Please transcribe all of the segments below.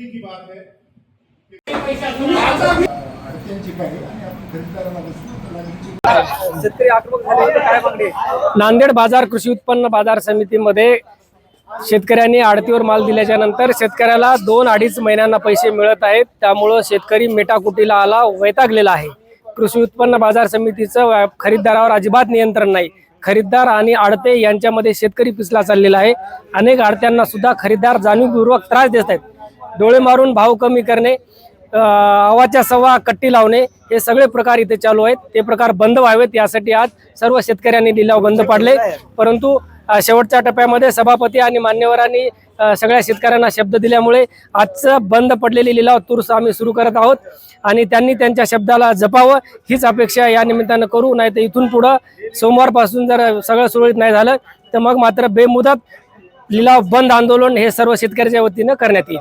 दुखी की बात है। आहे? नांदेड बाजार कृषी उत्पन्न बाजार समितीमध्ये शेतकऱ्यांनी आडतीवर माल दिल्याच्या नंतर शेतकऱ्याला दोन अडीच महिन्यांना पैसे मिळत आहेत. त्यामुळं शेतकरी मेटाकुटीला आला वैतागलेला आहे. कृषी उत्पन्न बाजार समितीचं खरीददारावर अजिबात नियंत्रण नाही. खरीददार आणि आडते यांच्यामध्ये शेतकरी पिसला चाललेला आहे. अनेक आडत्यांना सुद्धा खरीददार जाणीवपूर्वक त्रास देत आहेत. डोळे मारून भाव कमी करणे अ, सव्वा कट्टी लावणे हे सगळे प्रकार इथे चालू आहेत. ते प्रकार बंद व्हावेत. यासाठी आज सर्व शेतकऱ्यांनी लिलाव बंद पाडले. परंतु शेवटच्या टप्प्यामध्ये सभापती आणि मान्यवरांनी सगळ्या शेतकऱ्यांना शब्द दिल्यामुळे आजचं बंद पडलेली लिलाव तूर्स आम्ही सुरू करत आहोत. आणि त्यांनी त्यांच्या शब्दाला जपावं हीच अपेक्षा या निमित्तानं करू. नाही तर इथून पुढं सोमवारपासून जर सगळं सुरळीत नाही झालं तर मग मात्र बेमुदत लिलाव बंद आंदोलन हे सर्व शेतकऱ्याच्या वतीनं करण्यात येईल.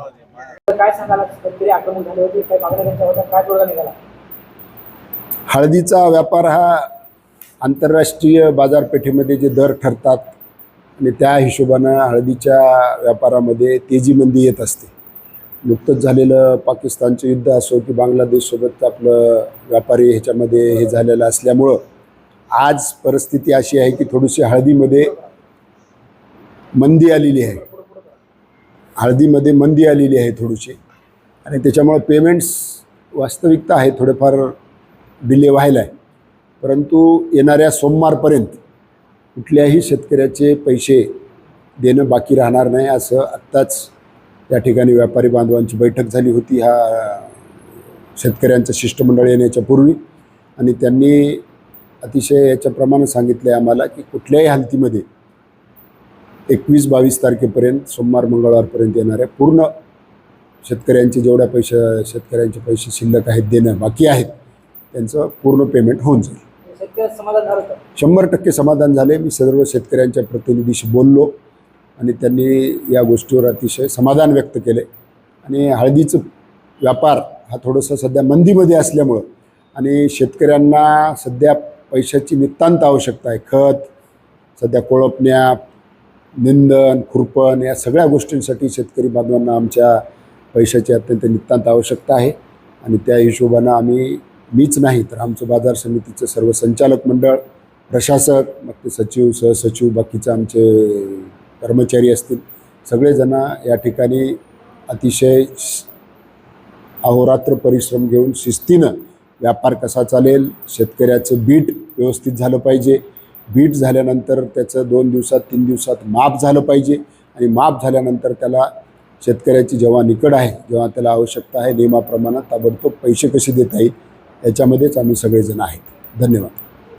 काय सांगाल शेतकरी आक्रमक झाले होते काही मागण्या त्यांच्या होत्या काय तोडगा निघाला? हळदीचा व्यापार हा आंतरराष्ट्रीय बाजारपेठेमध्ये जे दर ठरतात आणि त्या हिशोबानं हळदीच्या व्यापारामध्ये तेजी मंदी येत असते. नुकतंच झालेलं पाकिस्तानचं युद्ध असो की बांगलादेशसोबत आपलं व्यापारी ह्याच्यामध्ये हे झालेलं असल्यामुळं आज परिस्थिती अशी आहे की थोडीशी हळदीमध्ये मंदी आलेली आहे. हळदीमध्ये मंदी आलेली आहे थोडीशी. आणि त्याच्यामुळं पेमेंट्स वास्तविकता आहे थोडेफार डिले व्हायला आहे. परंतु येणाऱ्या सोमवारपर्यंत कुठल्याही शेतकऱ्याचे पैसे देणं बाकी राहणार नाही असं आत्ताच या ठिकाणी व्यापारी बांधवांची बैठक झाली होती. ह्या शेतकऱ्यांचं शिष्टमंडळ येण्याच्या पूर्वी आणि त्यांनी अतिशय याच्याप्रमाणे सांगितलं आहे आम्हाला की कुठल्याही हालतीमध्ये एकवीस बावीस तारखेपर्यंत सोमवार मंगळवारपर्यंत येणाऱ्या पूर्ण शेतकऱ्यांचे जेवढ्या पैसे शेतकऱ्यांचे पैसे शिल्लक आहेत देणं बाकी आहेत त्यांचं पूर्ण पेमेंट होऊन जाईल. शंभर टक्के समाधान झाले. मी सर्व शेतकऱ्यांच्या प्रतिनिधीशी बोललो आणि त्यांनी या गोष्टीवर अतिशय समाधान व्यक्त केले. आणि हळदीचं व्यापार हा थोडंसं सध्या मंदीमध्ये असल्यामुळं आणि शेतकऱ्यांना सध्या पैशाची नितांत आवश्यकता आहे. खत सध्या कोळपण्या निंदन खुरपण या सगळ्या गोष्टींसाठी शेतकरी बांधवांना आमच्या पैशाची अत्यंत नितांत आवश्यकता आहे. आणि त्या हिशोबानं आम्ही मीच नाही तर आमचं बाजार समितीचं सर्व संचालक मंडळ प्रशासक मग ते सचिव सहसचिव बाकीचे आमचे कर्मचारी असतील सगळेजण या ठिकाणी अतिशय अहोरात्र परिश्रम घेऊन शिस्तीनं व्यापार कसा चालेल शेतकऱ्याचं बीट व्यवस्थित झालं पाहिजे बीट झाल्यानंतर त्याचं दोन दिवसात तीन दिवसात माप झालं पाहिजे आणि माप झाल्यानंतर त्याला शेतकऱ्याची जेव्हा निकड आहे जेव्हा त्याला आवश्यकता आहे नियमाप्रमाणे ताबडतोब पैसे कसे देता येईल याच्यामध्येच आम्ही सगळेजण आहेत. धन्यवाद.